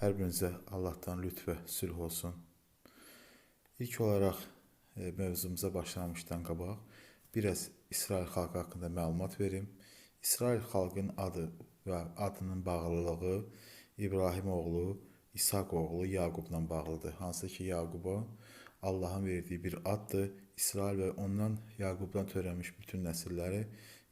Hər birinizə Allahdan lütf və sülh olsun. İlk olaraq e, mövzumuza başlamışdan qabaq biraz İsrail xalqı haqqında məlumat verim. İsrail xalqının adı və adının bağlılığı İbrahim oğlu İshak oğlu Yaqubla bağlıdır. Hansı ki Yaquba Allahın verdiyi bir addır. İsrail və ondan Yaqubdan törənmiş bütün nəsilləri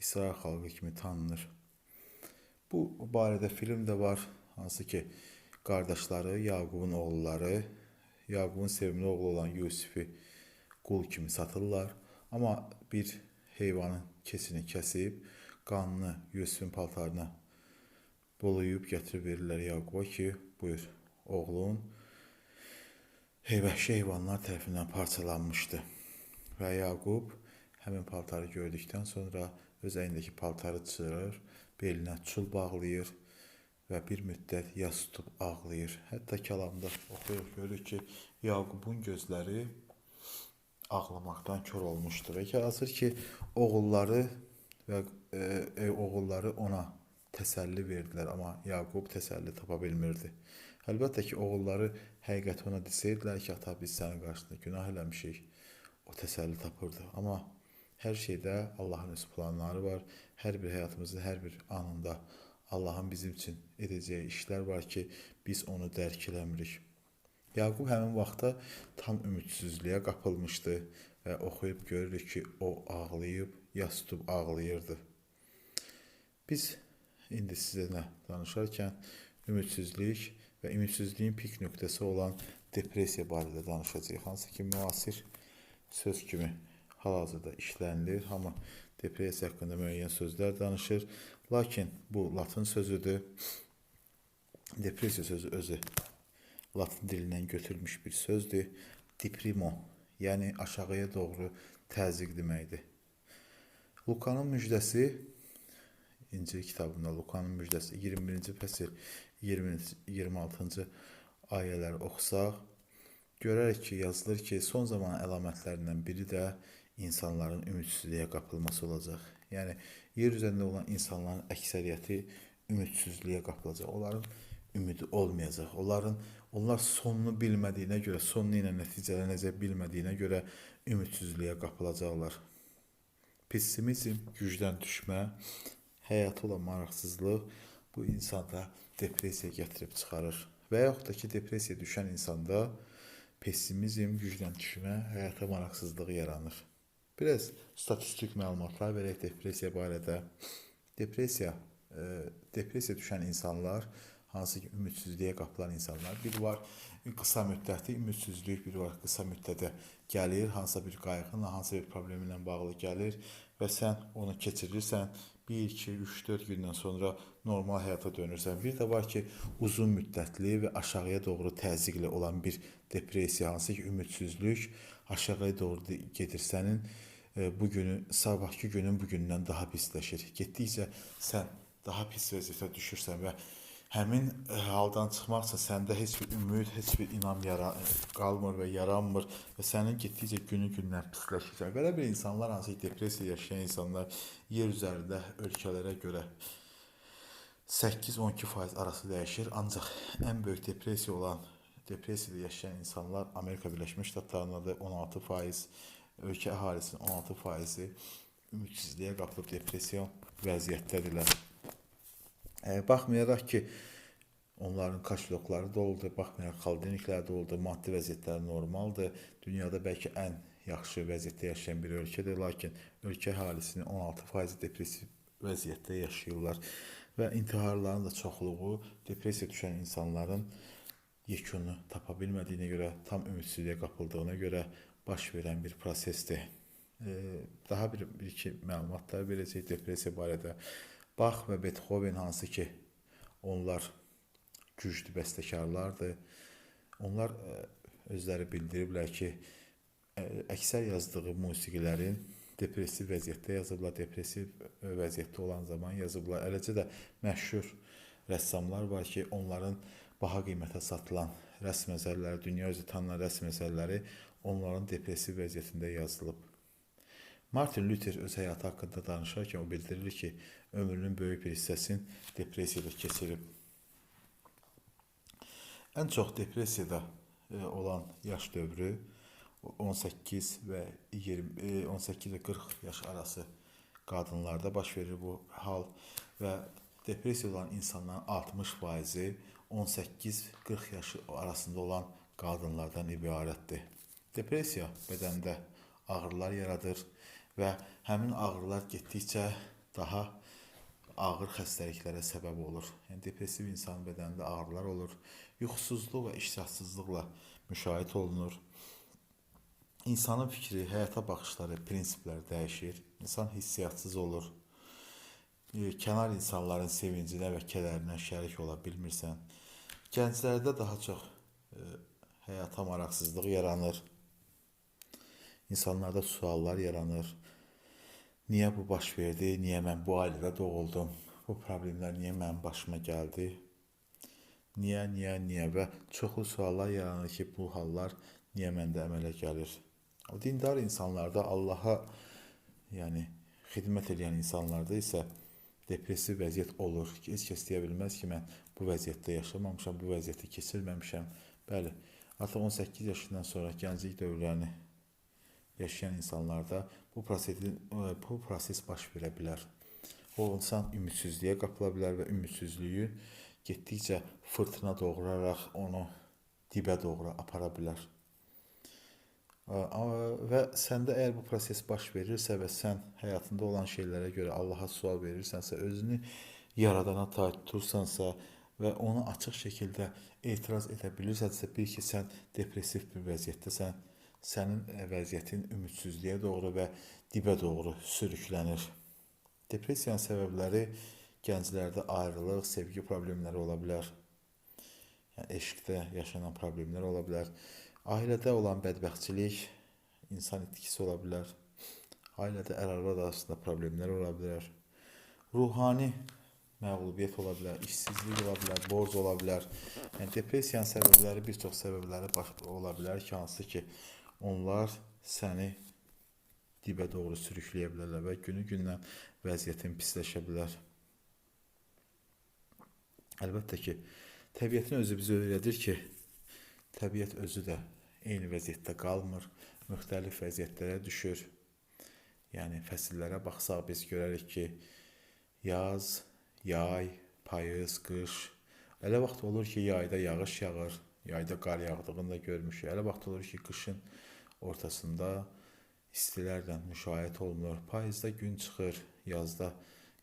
İsrail xalqı kimi tanınır. Bu barədə film də var. Hansı ki qardaşları Yaqubun oğulları Yaqubun sevimli oğlu olan Yusifi qul kimi satırlar. Amma bir heyvanın kesini kəsib qanını Yusifin paltarına bulayıb gətirib verirlər Yaquba ki, buyur, oğlun vəhşi heyvanlar tərəfindən parçalanmışdı. Və Yaqub həmin paltarı gördükdən sonra öz əynindəki paltarı çıxırır, belinə çul bağlayır və bir müddət yas tutub ağlayır. Hətta kəlamda oxuyuruq, görürük ki, Yaqubun gözləri ağlamaqdan kör olmuşdu və ki, hazır ki, oğulları və e, e, oğulları ona təsəlli verdilər, amma Yaqub təsəlli tapa bilmirdi. Əlbəttə ki, oğulları həqiqəti ona desəydilər ki, ata biz sənin qarşısında günah eləmişik, o təsəlli tapırdı. Amma hər şeydə Allahın öz planları var. Hər bir həyatımızın hər bir anında Allahın bizim üçün edəcəyi işlər var ki, biz onu dərk eləmirik. Yaqub həmin vaxtda tam ümidsizliyə qapılmışdı və oxuyub görürük ki, o ağlayıb, yas tutub ağlayırdı. Biz indi sizə danışarkən ümidsizlik və ümidsizliyin pik nöqtəsi olan depressiya barədə danışacağıq. Hansı ki, müasir söz kimi hal-hazırda işlənilir. Hamı depressiya haqqında müəyyən sözlər danışır. Lakin bu latın sözüdür. Depressiya sözü özü latın dilindən götürülmüş bir sözdür. Deprimo, yəni aşağıya doğru təzyiq deməkdir. Lukanın müjdəsi İncil kitabında Lukanın müjdəsi 21-ci fəsil 20-26-cı ayələri oxusaq, görərək ki, yazılır ki, son zaman əlamətlərindən biri də insanların ümidsizliyə qapılması olacaq. Yəni yer üzərində olan insanların əksəriyyəti ümidsizliyə qapılacaq. Onların ümidi olmayacaq. Onların onlar sonunu bilmədiyinə görə, sonu ilə nəticələnəcək bilmədiyinə görə ümidsizliyə qapılacaqlar. Pessimizm, gücdən düşmə, həyata olan maraqsızlıq bu insanda depressiya gətirib çıxarır. Və yaxud da ki, depressiyaya düşən insanda pessimizm, gücdən düşmə, həyata maraqsızlıq yaranır. Biraz statistik məlumatlar verək depressiya barədə. Depressiya, e, depressiya düşən insanlar hansı ki ümidsizliyə qapılan insanlar. Bir var qısa müddətli ümidsizlik, bir var qısa müddətə gəlir, hansısa bir qayğınla, hansısa bir problemi ilə bağlı gəlir və sən onu keçirirsən. 1, 2, 3, 4 gündən sonra normal həyata dönürsən. Bir də var ki, uzun müddətli və aşağıya doğru təzyiqli olan bir depressiya, hansı ki, ümidsizlik aşağıya doğru gedir. Sənin e, bu günü, sabahki günün bu gündən daha pisləşir. Getdikcə sən daha pis vəziyyətə düşürsən və həmin e, haldan çıxmaq üçün səndə heç bir ümid, heç bir inam yara qalmır və yaranmır və sənin getdikcə günü-gündən pisləşirsən. Belə bir insanlar hansı ki, depressiya yaşayan insanlar yer üzərində ölkələrə görə 8-12% arası dəyişir. Ancaq ən böyük depressiya olan depressiyada yaşayan insanlar Amerika Birləşmiş Ştatlarındadır 16%, ölkə əhalisinin 16%-i ümidsizliyə qapılıb depressiya vəziyyətdədirlər. E, baxmayaraq ki, onların kaşlokları doludur, baxmayaraq xaldiniklər doludur, maddi vəziyyətləri normaldır. Dünyada bəlkə ən yaxşı vəziyyətdə yaşayan bir ölkədir, lakin ölkə əhalisinin 16% depressiv vəziyyətdə yaşayırlar və intiharların da çoxluğu depressiya düşən insanların yekunu tapa bilmədiyinə görə, tam ümidsizliyə qapıldığına görə baş verən bir prosesdir. Daha bir, bir iki məlumatlar verəcək depressiya barədə. Bach və Beethoven hansı ki, onlar güclü bəstəkarlardır. Onlar özləri bildiriblər ki, əksər yazdığı musiqilərin depressiv vəziyyətdə yazıblar, depressiv vəziyyətdə olan zaman yazıblar. Eləcə də məşhur rəssamlar var ki, onların baha qiymətə satılan rəsm əsərləri, dünya üzü tanınan rəsm əsərləri onların depressiv vəziyyətində yazılıb. Martin Luther öz həyatı haqqında danışarkən o bildirir ki, ömrünün böyük bir hissəsini depressiyada keçirib. Ən çox depressiyada e, olan yaş dövrü 18 və 20 e, 18 və 40 yaş arası qadınlarda baş verir bu hal və depressiya olan insanların 60%-i 18-40 yaş arasında olan qadınlardan ibarətdir. Depressiya bədəndə ağrılar yaradır və həmin ağrılar getdikcə daha ağır xəstəliklərə səbəb olur. Yəni depressiv insanın bədənində ağrılar olur, yuxusuzluq və iştahsızlıqla müşahidə olunur. İnsanın fikri, həyata baxışları, prinsipləri dəyişir. İnsan hissiyatsız olur. E, Kənar insanların sevincinə və kədərinə şərik ola bilmirsən. Gənclərdə daha çox e, həyata maraqsızlıq yaranır. İnsanlarda suallar yaranır. Niyə bu baş verdi? Niyə mən bu ailədə doğuldum? Bu problemlər niyə mənim başıma gəldi? Niyə, niyə, niyə və çoxlu suallar yaranır ki, bu hallar niyə məndə əmələ gəlir? O dindar insanlarda Allaha yəni xidmət edən insanlarda isə depressiv vəziyyət olur. Heç kəs deyə bilməz ki, mən bu vəziyyətdə yaşamamışam, bu vəziyyəti keçirməmişəm. Bəli, artıq 18 yaşından sonra gənclik dövrlərini yaşayan insanlarda bu prosesin bu proses baş verə bilər. O insan ümidsizliyə qapıla bilər və ümidsizliyi getdikcə fırtına doğuraraq onu dibə doğru apara bilər. Və səndə əgər bu proses baş verirsə və sən həyatında olan şeylərə görə Allaha sual verirsənsə, özünü yaradana tabe tutursansa və ona açıq şəkildə etiraz edə bilirsənsə, bil ki, sən depressiv bir vəziyyətdəsən. Sənin vəziyyətin ümidsizliyə doğru və dibə doğru sürüklənir. Depressiyanın səbəbləri gənclərdə ayrılıq, sevgi problemləri ola bilər. Yəni yaşanan problemlər ola bilər. Ailədə olan bədbəxtçilik, insan itkisi ola bilər. Ailədə ər-arvad arasında problemlər ola bilər. Ruhani məğlubiyyət ola bilər, işsizlik ola bilər, borc ola bilər. Yəni depressiyanın səbəbləri bir çox səbəbləri ola bilər ki, hansı ki, onlar səni dibə doğru sürükləyə bilərlər və günü-gündən vəziyyətin pisləşə bilər. Əlbəttə ki, təbiətin özü bizə öyrədir ki, təbiət özü də eyni vəziyyətdə qalmır, müxtəlif vəziyyətlərə düşür. Yəni fəsillərə baxsaq biz görərik ki, yaz, yay, payız, qış. Elə vaxt olur ki, yayda yağış yağır, yayda qar yağdığını da görmüşük. Elə vaxt olur ki, qışın ortasında istilərlə müşahidə olunur. Payızda gün çıxır, yazda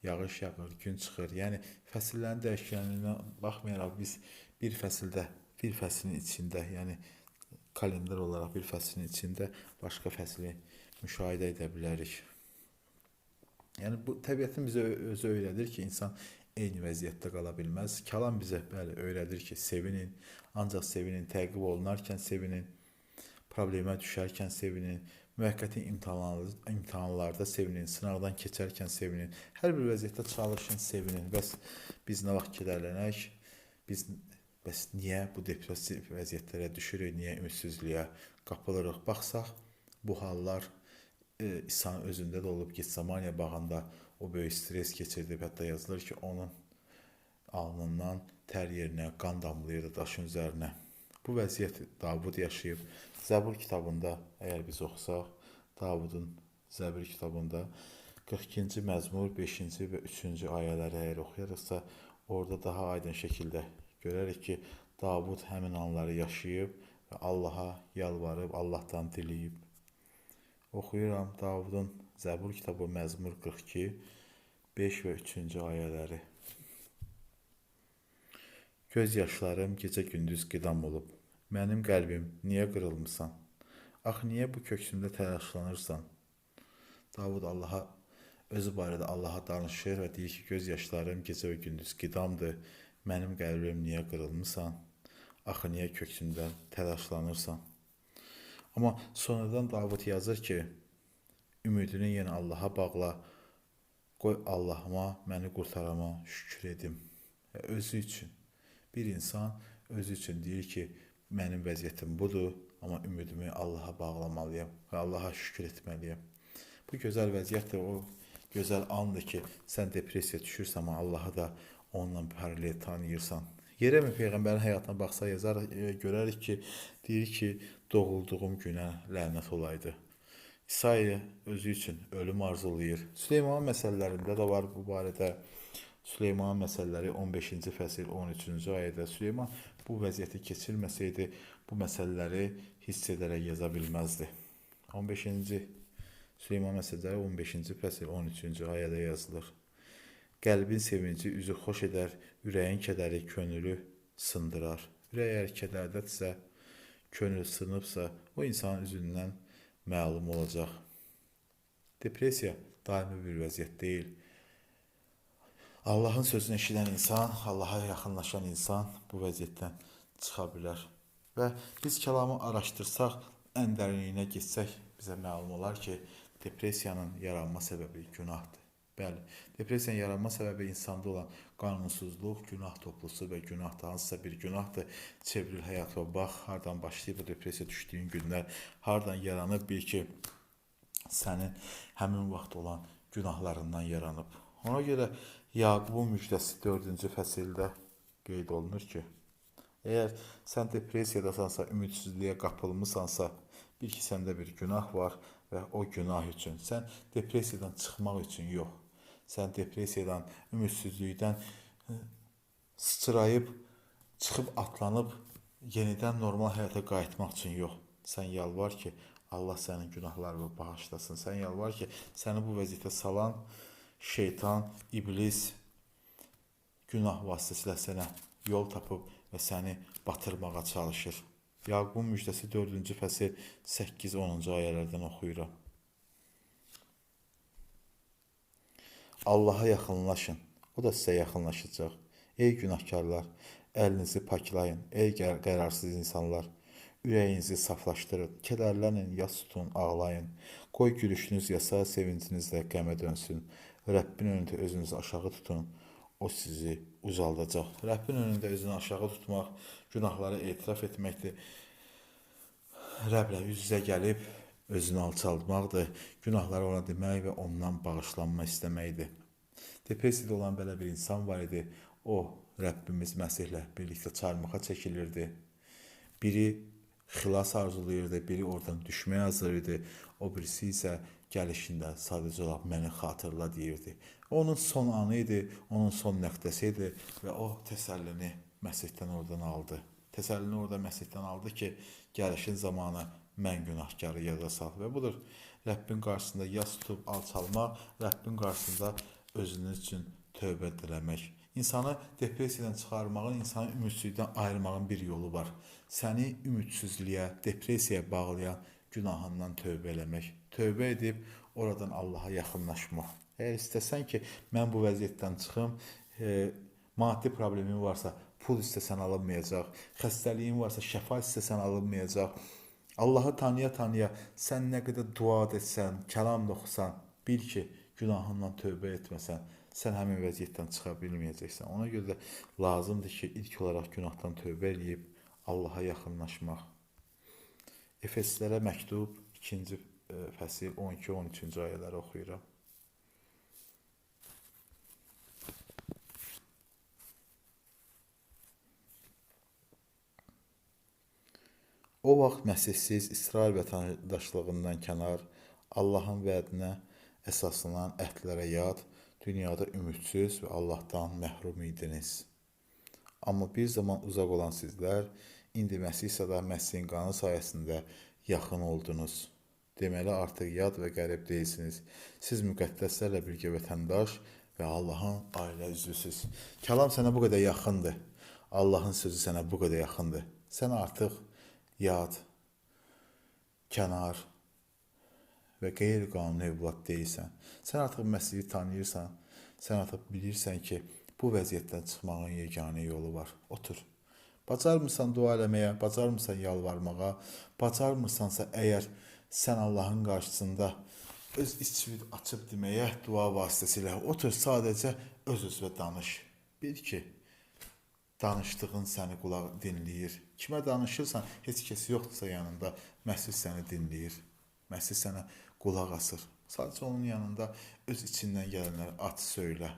yağış yağır, gün çıxır. Yəni fəsillərin dəyişkənliyinə baxmayaraq biz bir fəsildə, bir fəslin içində, yəni kalendar olaraq bir fəslin içində başqa fəsli müşahidə edə bilərik. Yəni bu təbiətin bizə özü öyrədir ki, insan eyni vəziyyətdə qala bilməz. Kəlam bizə bəli öyrədir ki, sevinin, ancaq sevinin, təqib olunarkən sevinin, problemə düşərkən sevinin, müvəqqəti imtahanlarda, imtahanlarda sevinin, sınaqdan keçərkən sevinin, hər bir vəziyyətdə çalışın, sevinin. Bəs biz nə vaxt kədərlənək, biz Bəs niyə bu depressiv vəziyyətlərə düşürük, niyə ümidsizliyə qapılırıq? Baxsaq, bu hallar e, İsa'nın özündə də olub, Getsamaniya bağında o böyük stres keçirdib. Hətta yazılır ki, onun alnından tər yerinə qan damlayırdı daşın üzərinə. Bu vəziyyət Davud yaşayıb. Zəbur kitabında əgər biz oxusaq, Davudun Zəbur kitabında 42-ci məzmur 5-ci və 3-cü ayələri əgər oxuyarıqsa, orada daha aydın şəkildə görərik ki, Davud həmin anları yaşayıb və Allaha yalvarıb, Allahdan diləyib. Oxuyuram Davudun Zəbur kitabı Məzmur 42 5 və 3-cü ayələri. Göz yaşlarım gecə-gündüz qidam olub. Mənim qəlbim niyə qırılmısan? Ax niyə bu köksümdə təlaşlanırsan? Davud Allaha özü barədə Allaha danışır və deyir ki, göz yaşlarım gecə və gündüz qidamdır. Mənim qəlbim niyə qırılmısan? Axı niyə köksümdə təlaşlanırsan? Amma sonradan Davud yazır ki, ümidini yenə Allaha bağla. Qoy Allahıma, məni qurtarama şükür edim. Özü üçün bir insan özü üçün deyir ki, mənim vəziyyətim budur, amma ümidimi Allaha bağlamalıyam və Allaha şükür etməliyəm. Bu gözəl vəziyyətdir, o gözəl andır ki, sən depressiyaya düşürsən, amma Allahı da onunla paralel tanıyırsan. Yerəmi peyğəmbərin həyatına baxsa yazar e, görərik ki, deyir ki, doğulduğum günə lənət olaydı. İsaiya özü üçün ölüm arzulayır. Süleyman məsələlərində də var bu barədə. Süleyman məsələləri 15-ci fəsil 13-cü ayədə Süleyman bu vəziyyəti keçirməsəydi bu məsələləri hiss edərək yaza bilməzdi. 15-ci Süleyman məsələləri 15-ci fəsil 13-cü ayədə yazılır. Qəlbin sevinci üzü xoş edər, ürəyin kədəri könülü sındırar. Ürək əgər kədərdədirsə, könül sınıbsa, o insanın üzündən məlum olacaq. Depressiya daimi bir vəziyyət deyil. Allahın sözünü eşidən insan, Allaha yaxınlaşan insan bu vəziyyətdən çıxa bilər. Və biz kəlamı araşdırsaq, ən dərinliyinə getsək, bizə məlum olar ki, depressiyanın yaranma səbəbi günahdır. Bəli, depressiyanın yaranma səbəbi insanda olan qanunsuzluq, günah toplusu və günahdır. Hansısa bir günahdır. Çevril həyatıma bax, hardan başlayıb bu depressiya düşdüyün günlər, hardan yaranıb bil ki, sənin həmin vaxt olan günahlarından yaranıb. Ona görə Yaqubun müjdəsi 4-cü fəsildə qeyd olunur ki, əgər sən depressiyadasansa, ümidsizliyə qapılmısansa, bil ki, səndə bir günah var və o günah üçün sən depressiyadan çıxmaq üçün yox, sən depressiyadan, ümidsizlikdən e, sıçrayıb, çıxıb atlanıb yenidən normal həyata qayıtmaq üçün yox. Sən yalvar ki, Allah sənin günahlarını bağışlasın. Sən yalvar ki, səni bu vəziyyətə salan şeytan, iblis günah vasitəsilə sənə yol tapıb və səni batırmağa çalışır. Yaqubun müjdəsi 4-cü fəsil 8-10-cu ayələrdən oxuyuram. Allaha yaxınlaşın, o da sizə yaxınlaşacaq. Ey günahkarlar, əlinizi paklayın. Ey qər qərarsız insanlar, ürəyinizi saflaşdırın. Kədərlənin, yas tutun, ağlayın. Qoy gülüşünüz yasa, sevinciniz də qəmə dönsün. Rəbbin önündə özünüzü aşağı tutun. O sizi uzaldacaq. Rəbbin önündə özünü aşağı tutmaq, günahları etiraf etməkdir. Rəblə üz-üzə gəlib özünü alçaltmaqdır. Günahları ona demək və ondan bağışlanma istəməkdir. Depressiyada olan belə bir insan var idi. O Rəbbimiz Məsihlə birlikdə çarmıxa çəkilirdi. Biri xilas arzulayırdı, biri oradan düşməyə hazır idi. O birisi isə gəlişində sadəcə olaraq məni xatırla deyirdi. Onun son anı idi, onun son nəqtəsi idi və o təsəllini Məsihdən oradan aldı. Təsəllini orada Məsihdən aldı ki, gəlişin zamanı mən günahkarı yada sal və budur. Rəbbin qarşısında yas tutub alçalmaq, Rəbbin qarşısında özünüz üçün tövbə diləmək. İnsanı depressiyadan çıxarmağın, insanı ümidsizlikdən ayırmağın bir yolu var. Səni ümidsizliyə, depressiyaya bağlayan günahından tövbə eləmək. Tövbə edib oradan Allaha yaxınlaşmaq. Əgər istəsən ki, mən bu vəziyyətdən çıxım, e, maddi problemin varsa, pul istəsən alınmayacaq, xəstəliyin varsa, şəfa istəsən alınmayacaq. Allahı tanıya-tanıya sən nə qədər dua etsən, kəlam da oxusan, bil ki, günahından tövbə etməsən, sən həmin vəziyyətdən çıxa bilməyəcəksən. Ona görə də lazımdır ki, ilk olaraq günahdan tövbə eləyib Allaha yaxınlaşmaq. Efeslərə məktub 2-ci e, fəsil 12-13-cü ayələri oxuyuram. O vaxt məsihsiz İsrail vətəndaşlığından kənar, Allahın vədinə əsaslanan əhdlərə yad, dünyada ümidsiz və Allahdan məhrum idiniz. Amma bir zaman uzaq olan sizlər indi Məsih İsa'da Məsihin qanı sayəsində yaxın oldunuz. Deməli artıq yad və qərib deyilsiniz. Siz müqəddəslərlə birgə vətəndaş və Allahın ailə üzvüsüz. Kəlam sənə bu qədər yaxındır. Allahın sözü sənə bu qədər yaxındır. Sən artıq yad, kənar və qeyri-qanuni övlad deyilsən. Sən artıq Məsihi tanıyırsan. Sən artıq bilirsən ki, bu vəziyyətdən çıxmağın yeganə yolu var. Otur. Bacarmırsan dua eləməyə, bacarmırsan yalvarmağa, bacarmırsansa əgər sən Allahın qarşısında öz içini açıb deməyə dua vasitəsilə otur sadəcə öz-özünə danış. Bil ki, danışdığın səni qulaq dinləyir. Kimə danışırsan, heç kəs yoxdursa yanında, Məsih səni dinləyir. Məsih sənə qulaq asır. Sadəcə onun yanında öz içindən gələnləri aç söylə.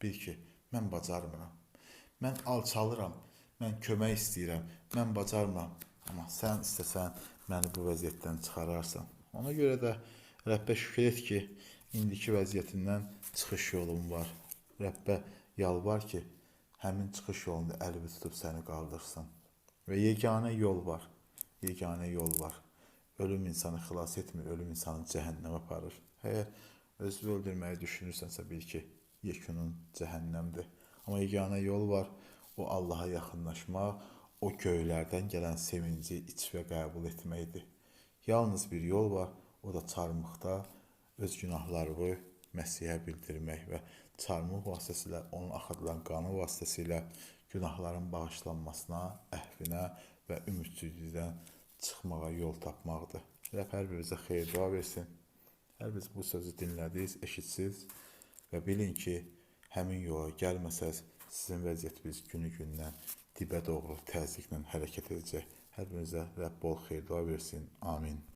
Bil ki, mən bacarmıram. Mən alçalıram. mən kömək istəyirəm, mən bacarmıram. Amma sən istəsən məni bu vəziyyətdən çıxararsan. Ona görə də Rəbbə şükür et ki, indiki vəziyyətindən çıxış yolun var. Rəbbə yalvar ki, həmin çıxış yolunda əlini tutub səni qaldırsın. Və yeganə yol var. Yeganə yol var. Ölüm insanı xilas etmir, ölüm insanı cəhənnəmə aparır. Əgər özünü öldürməyi düşünürsənsə bil ki, yekunun cəhənnəmdir. Amma yeganə yol var. O Allaha yaxınlaşmaq, o göylərdən gələn sevinci iç və qəbul etməkdir. Yalnız bir yol var, o da çarmıxda öz günahlarını Məsihə bildirmək və çarmıx vasitəsilə onun axıdılan qanı vasitəsilə günahların bağışlanmasına, əhvinə və ümidsizlikdən çıxmağa yol tapmaqdır. Rəbb hər birimizə xeyir dua versin. Hər biz bu sözü dinlədiniz, eşitsiz və bilin ki, həmin yola gəlməsəz, sizin vəziyyətiniz günü-gündən dibə doğru təzyiqlə hərəkət edəcək. Hər birinizə Rəbb bol xeyir dua versin. Amin.